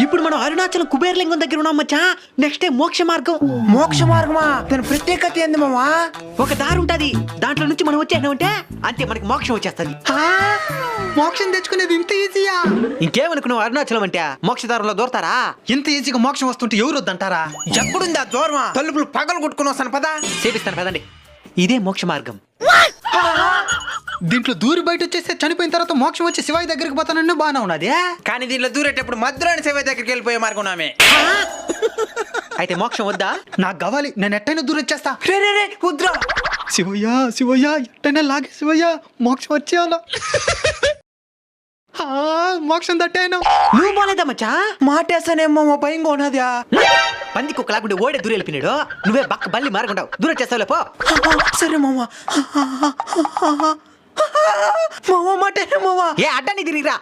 ఇప్పుడు మనం అరుణాచలం కుబేరలింగం దగ్గర ఉన్నాం మచ్చా. నెక్స్ట్ డే మోక్ష మార్గం. మోక్ష మార్గమా? దాని ప్రత్యేకత ఏంది మామా? ఒక దారి ఉంటది. దాంట్లో నుంచి మనం వచ్చేసామంటే అంతే మనకి మోక్షం వచ్చేస్తది. మోక్షం తెచ్చుకునేది ఇంత ఈజీయా ఇంకేమనుకున్నావు అరుణాచలం అంటే? మోక్షదారంలో దూరతారా? ఇంత ఈజీగా మోక్షం వస్తుంటే ఎవరు వద్దంటారా? ఎప్పుడుంది ఆ దూరమా? తలుపులు పగలు కొట్టుకుని వస్తాను పదా. చేపిస్తాను పదండి. ఇదే మోక్ష మార్గం. దీంట్లో దూరి బయట వచ్చేస్తే చనిపోయిన తర్వాత మోక్షం వచ్చి శివాయి దగ్గరికి పోతానన్ను బాగానే ఉన్నది కానీ దీనిలో దూరేటప్పుడు మధ్యలోని సేవ దగ్గరికి వెళ్ళిపోయే మార్గం ఉన్నామే. అయితే మోక్షం వద్దా? నాకు కావాలి. నేను ఎట్టైనా దూరం వచ్చేస్తా. రే రే రే కుద్రా శివయ్య శివయ్య ఎట్టైనా లాగే శివయ్య మోక్షం వచ్చేయాల? మోక్షం తట్టాను నువ్వు పోలేదా మచ్చా? మాటేస్తానేమో మా భయంగా ఉన్నదా. పంది కుక్కలాగుండి ఓడే దూరం వెళ్ళిపోయినాడు నువ్వే బక్క బల్లి మారకుండావు దూరం చేస్తావులే పో. సరే మామ. மாமா மாட்டேன் மாமா ஏன் அட்டானி திரிக்கிறா